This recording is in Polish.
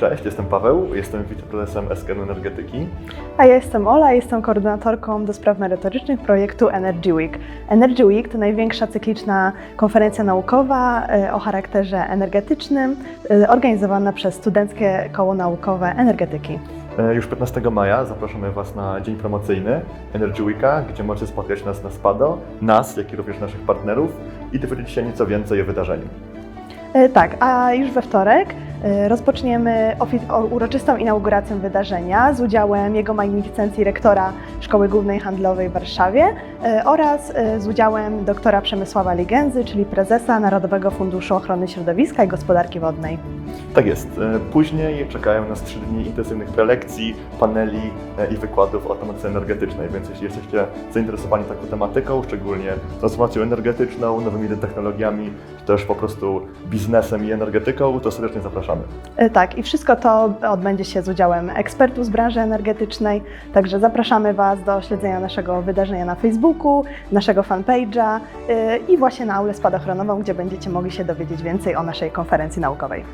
Cześć, jestem Paweł, jestem wiceprezesem SKN Energetyki. A ja jestem Ola, jestem koordynatorką do spraw merytorycznych projektu Energy Week. Energy Week to największa cykliczna konferencja naukowa e, o charakterze energetycznym, e, organizowana przez Studenckie Koło Naukowe Energetyki. E, Już 15 maja zapraszamy Was na dzień promocyjny Energy Weeka, gdzie możecie spotkać nas na SPADO, nas, jak i również naszych partnerów i dowiedzieć się nieco więcej o wydarzeniu. Tak, a już we wtorek rozpoczniemy ofi- o- uroczystą inaugurację wydarzenia z udziałem Jego Magnificencji rektora Szkoły Głównej Handlowej w Warszawie e, oraz e, z udziałem doktora Przemysława Ligęzy, czyli prezesa Narodowego Funduszu Ochrony Środowiska i Gospodarki Wodnej. Tak jest. E, Później czekają nas 3 dni intensywnych prelekcji, paneli i wykładów o tematyce energetycznej, więc jeśli jesteście zainteresowani taką tematyką, szczególnie transformacją energetyczną, nowymi technologiami, czy też po prostu biznesem i energetyką, to serdecznie zapraszamy. Tak, i wszystko to odbędzie się z udziałem ekspertów z branży energetycznej, także zapraszamy Was do śledzenia naszego wydarzenia na Facebooku, naszego fanpage'a e, i właśnie na aulę spadochronową, gdzie będziecie mogli się dowiedzieć więcej o naszej konferencji naukowej.